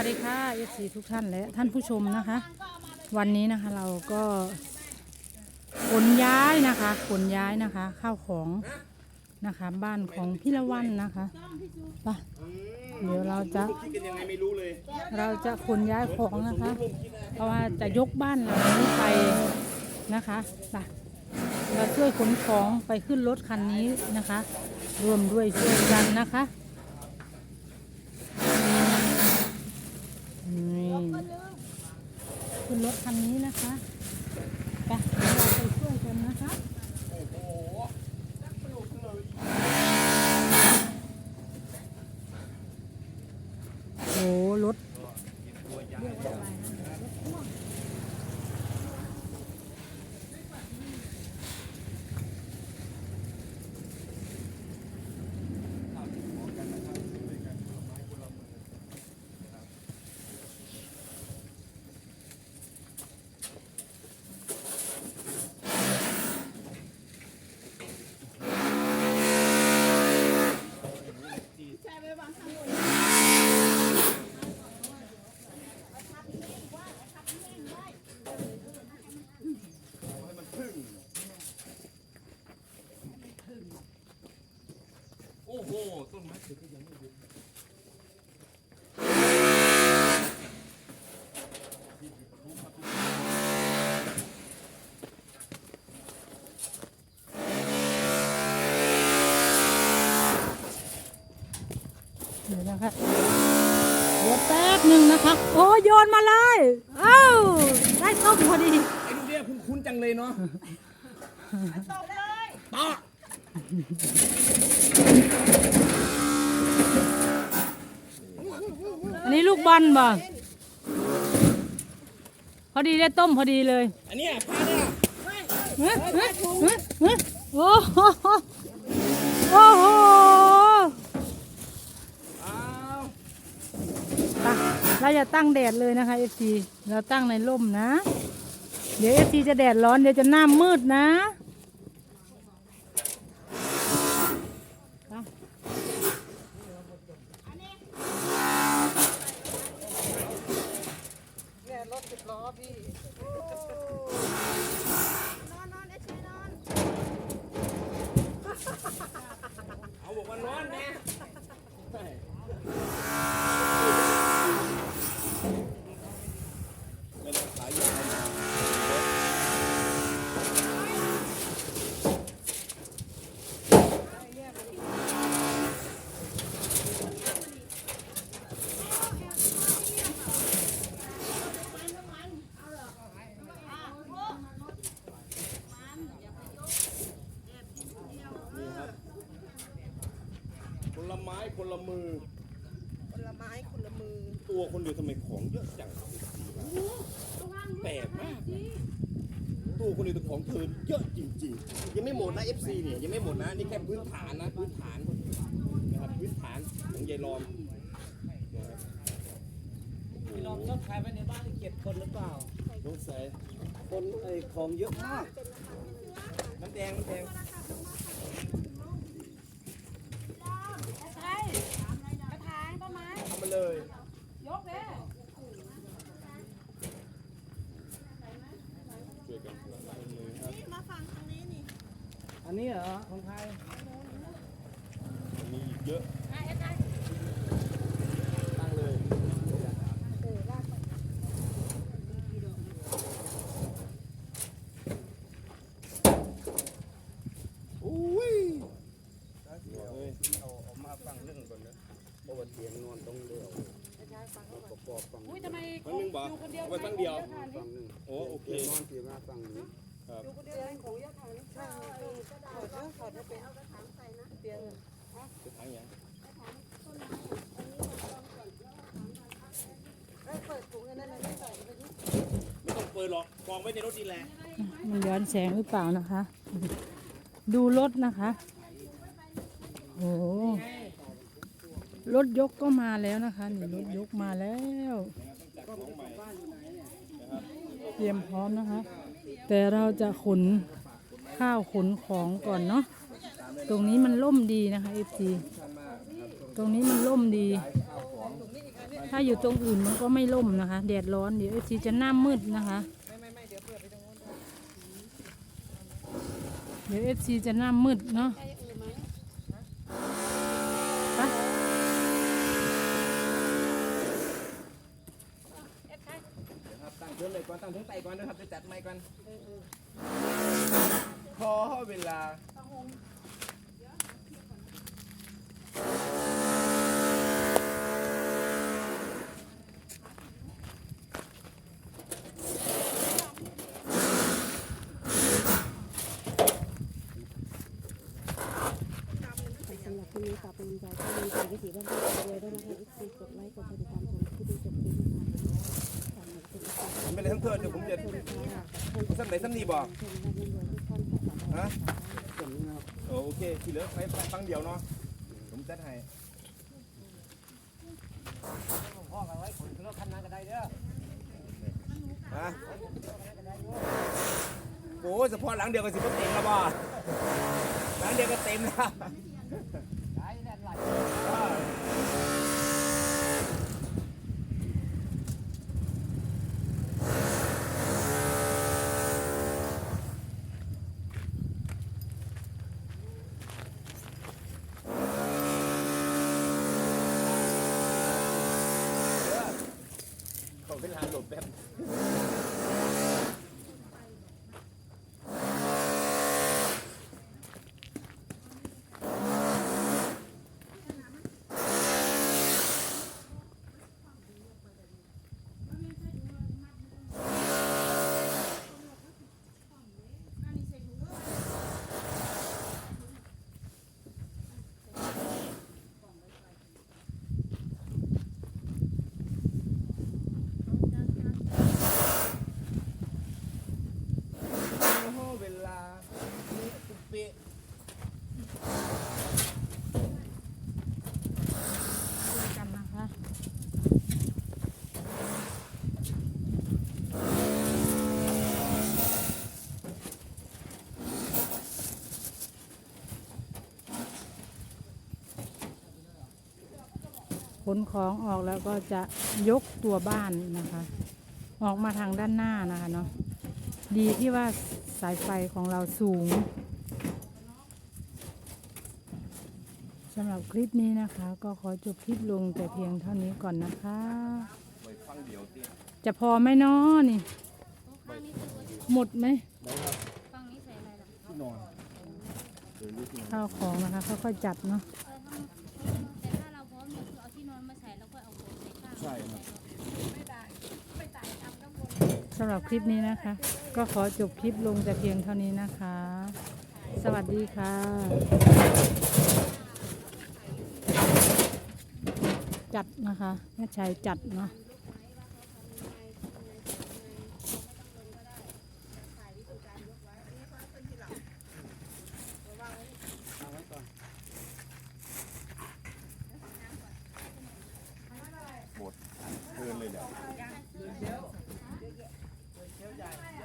วัสดีค่ะเอฟซีทุกท่านและท่านผู้ชมนะคะ วันนี้นะคะเราก็ขนย้ายนะคะขนย้ายนะคะข้าวของนะคะ บ้านของพี่ละวันนะคะไปเดี๋ยวเราจะคิดกันยังไงไม่รู้เลยเราจะขนย้ายของนะคะ เพราะว่าจะยกบ้านหลังนี้ไปนะคะไปเราช่วยขนของไปขึ้นรถคันนี้นะคะ รวมด้วยช่วยกันนะคะ ขึ้นรถคันนี้นะคะไปเราไปช่วยกันนะคะโอ้รถ โอ้โห ต้นไม้ถือก็ยังไม่หยุด เดี๋ยวนะคะเดี๋ยวแป๊บหนึ่งนะคะ โอ้โยนมาเลยเอ้าได้ต้มพอดี ไอ้ลูกเนี่ยคุ้นๆจังเลยเนาะ ตบเลย ต่อ อันนี้ลูกบอลบ่พอดีได้ต้มพอดีเลยอันเนี้ยพาเนี่ยเฮ้ยเฮ้ยเฮ้ยเฮ้ยโอ้โหโอ้โหอ้าวไปเราจะตั้งแดดเลยนะคะเอฟซีเราตั้งในร่มนะ เดี๋ยวเอฟซีจะแดดร้อนเดี๋ยวจะหน้ามืดนะไป เอาบอกว่า นอนแน่ไม่ต้องขายยา คนละไม้คน ละมือ คนละไม้คนละมือ ตัวคนเดียวทำไมของเยอะจังแปลกมากตัวคนเดียวแต่ของเธอเยอะจริง ๆ ยังไม่หมดนะ FC เนี่ยยังไม่หมดนะนี่แค่พื้นฐานนะพื้นฐานนะครับพื้นฐานของยายรอมนะครับพี่ลองชอบขายไว้ในบ้านเก็บคนหรือเปล่าต้องใส่คนไอ้ของเยอะมากน้ำแดงน้ำแดง เอามาเลย ยกเลยช่วยกันคนละไม้คนละมือครับนี่มาฟังทางนี้นี่ อันนี้เหรอของใครมีอีกเยอะ ไอ้ไอ้ ตั้งเลยอุ้ยเดี๋ยวเอ้ย เอาเอามาฟังเรื่องก่อนนะเพราะว่าเตียงนอนต้องเดียวประกอบฟัง อุ้ยทำไม ฟังหนึ่ง บ่เอาไว้ฟังเดียวฟังหนึ่งโอ้โอเคนอนเตียงมาฟังนี้ครับเตียงของยะถังใช่ถอดนะถอดจะเป็นเอากระถางใส่นะเตียงจะทางยังเปิดถุงอันนั้นไม่ใส่ไปนี่ไม่ต้องเปิดหรอกกองไว้ในรถดีแหละมันย้อนแสงหรือเปล่านะคะ ดูรถนะคะโอ้โหรถยกก็มาแล้วนะคะนี่รถยกมาแล้ว เตรียมพร้อมนะคะ แต่เราจะขนข้าวขนของก่อนเนาะตรงนี้มันล่มดีนะคะเอฟซีตรงนี้มันล่มดี ถ้าอยู่ตรงอื่นมันก็ไม่ล่มนะคะ แดดร้อนเดี๋ยวเอฟซีจะหน้ามืดนะคะเดี๋ยวเอฟซีจะหน้ามืดเนาะไป ครับตั้ง เชิญเลยก่อนตั้งถึงไตก่อนนะครับจะจัดไม้ก่อนขอเวลาสำหรับที่นี้ฝากเป็นกำลังใจให้กำลังใจวิถีบ้านบ้านรวยด้วยนะคะอีกทีกดไลค์กดติดตามชมที่ดูจบคลิปนะคะฝากหนึ่ง เป็นกำลังใจผมไม่ได้ทั้งเทินเดี๋ยวผมจะสั้นไหนสั้นนี่บอกชมและรวยทุกท่านค่ะฮะโอโอเคที่เหลือไปฟังเดียวเนาะผมจัดให้พ่อกันไว้คนขึ้นรถคันนั้นก็ได้เด้อฮะโอ้ยเฉพาะหลังเดียวก็สิบเต็มแล้วบ่หลังเดียวก็เต็มแล้ว ได้แน่นไหล เวลาหลบแบบ โอ้โหเวลานี่ปุ๊บเป๊ะ ช่วยกันนะคะ ขนของออกแล้วก็จะยกตัวบ้านนะคะ ออกมาทางด้านหน้านะคะเนาะดีที่ว่าสายไฟของเราสูงสำหรับคลิปนี้นะคะ ก็ขอจบคลิปลงแต่เพียงเท่านี้ก่อนนะคะไว้ฟังเดียวติจะพอไหมเนาะนี่ หมดไหมฟังนี้ใส่อะไรล่ะที่นอนเออลูกที่นอนข้าวของนะคะค่อยๆจัดเนาะ เออถ้าแต่ถ้าเราพร้อมเนี่ยคือเอาที่นอนมาใส่แล้วก็เอาโคมใส่ข้าง ใช่ครับ สำหรับคลิปนี้นะคะ ก็ขอจบคลิปลงแต่เพียงเท่านี้นะคะ สวัสดีค่ะ จัดนะคะแม่ชายจัดเนาะ